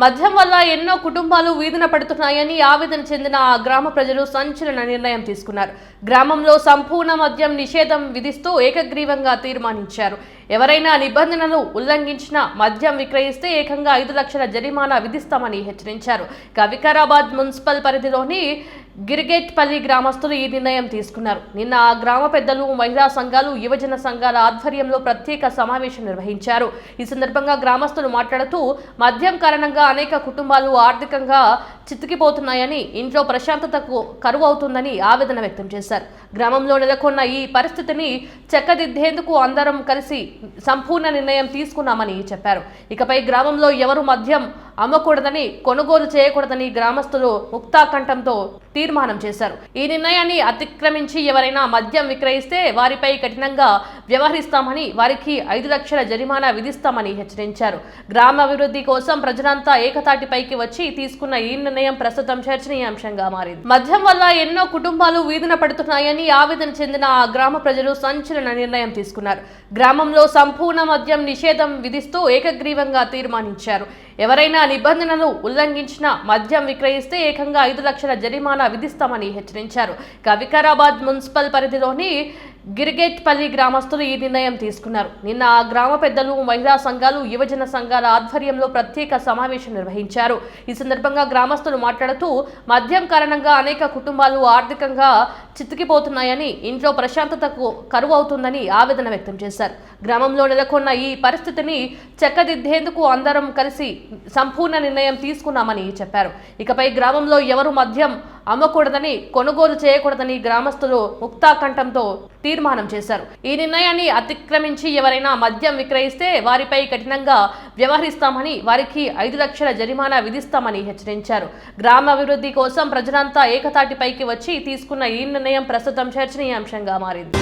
మద్యం వల్ల ఎన్నో కుటుంబాలు వీధిన పడుతున్నాయని ఆవేదన చెందిన ఆ గ్రామ ప్రజలు సంచలన నిర్ణయం తీసుకున్నారు. గ్రామంలో సంపూర్ణ మద్యం నిషేధం విధిస్తూ ఏకగ్రీవంగా తీర్మానించారు. ఎవరైనా నిబంధనలు ఉల్లంఘించిన మద్యం విక్రయిస్తే ఏకంగా ఐదు లక్షల జరిమానా విధిస్తామని హెచ్చరించారు. ఇక వికారాబాద్ మున్సిపల్ పరిధిలోని గిరిగేట్పల్లి గ్రామస్తులు ఈ నిర్ణయం తీసుకున్నారు. నిన్న ఆ గ్రామ పెద్దలు మహిళా సంఘాలు యువజన సంఘాల ఆధ్వర్యంలో ప్రత్యేక సమావేశం నిర్వహించారు. ఈ సందర్భంగా గ్రామస్తులు మాట్లాడుతూ మద్యం కారణంగా అనేక కుటుంబాలు ఆర్థికంగా చితికిపోతున్నాయని ఇంట్లో ప్రశాంతతకు కరువు అవుతుందని ఆవేదన వ్యక్తం చేశారు. గ్రామంలో నెలకొన్న ఈ పరిస్థితిని చక్కదిద్దేందుకు అందరం కలిసి సంపూర్ణ నిర్ణయం తీసుకున్నామని చెప్పారు. ఇకపై గ్రామంలో ఎవరు మద్యం అమ్మకూడదని కొనుగోలు చేయకూడదని గ్రామస్తులు ముక్తాకంఠంతో తీర్మానం చేశారు. ఈ నిర్ణయాన్ని అతిక్రమించి ఎవరైనా మద్యం విక్రయిస్తే వారిపై కఠినంగా వ్యవహరిస్తామని వారికి ఐదు లక్షల జరిమానా విధిస్తామని హెచ్చరించారు. గ్రామాభివృద్ధి కోసం ప్రజలంతా ఏకతాటిపైకి వచ్చి తీసుకున్న ఈ నిర్ణయం ప్రస్తుతం చర్చనీయాంశంగా మారింది. మద్యం వల్ల ఎన్నో కుటుంబాలు వీధిన పడుతున్నాయని ఆవేదన చెందిన ఆ గ్రామ ప్రజలు సంచలన నిర్ణయం తీసుకున్నారు. గ్రామంలో సంపూర్ణ మద్యం నిషేధం విధిస్తూ ఏకగ్రీవంగా తీర్మానించారు. ఎవరైనా నిబంధనలు ఉల్లంఘించిన మద్యం విక్రయిస్తే ఏకంగా ఐదు లక్షల జరిమానా విధిస్తామని హెచ్చరించారు. ఇక వికారాబాద్ మున్సిపల్ పరిధిలోని గిరిగేట్పల్లి గ్రామస్తులు ఈ నిర్ణయం తీసుకున్నారు. నిన్న ఆ గ్రామ పెద్దలు మహిళా సంఘాలు యువజన సంఘాల ఆధ్వర్యంలో ప్రత్యేక సమావేశం నిర్వహించారు. ఈ సందర్భంగా గ్రామస్తులు మాట్లాడుతూ మద్యం కారణంగా అనేక కుటుంబాలు ఆర్థికంగా చితికిపోతున్నాయని ఇంట్లో ప్రశాంతతకు కరువు అవుతుందని ఆవేదన వ్యక్తం చేశారు. గ్రామంలో నెలకొన్న ఈ పరిస్థితిని చక్కదిద్దేందుకు అందరం కలిసి సంపూర్ణ నిర్ణయం తీసుకున్నామని చెప్పారు. ఇకపై గ్రామంలో ఎవరు మద్యం అమ్మకూడదని కొనుగోలు చేయకూడదని గ్రామస్తులు ముక్తాకంఠంతో తీర్మానం చేశారు. ఈ నిర్ణయాన్ని అతిక్రమించి ఎవరైనా మద్యం విక్రయిస్తే వారిపై కఠినంగా వ్యవహరిస్తామని వారికి ఐదు లక్షల జరిమానా విధిస్తామని హెచ్చరించారు. గ్రామాభివృద్ధి కోసం ప్రజలంతా ఏకతాటిపైకి వచ్చి తీసుకున్న ఈ నిర్ణయం ప్రస్తుతం చర్చనీయాంశంగా మారింది.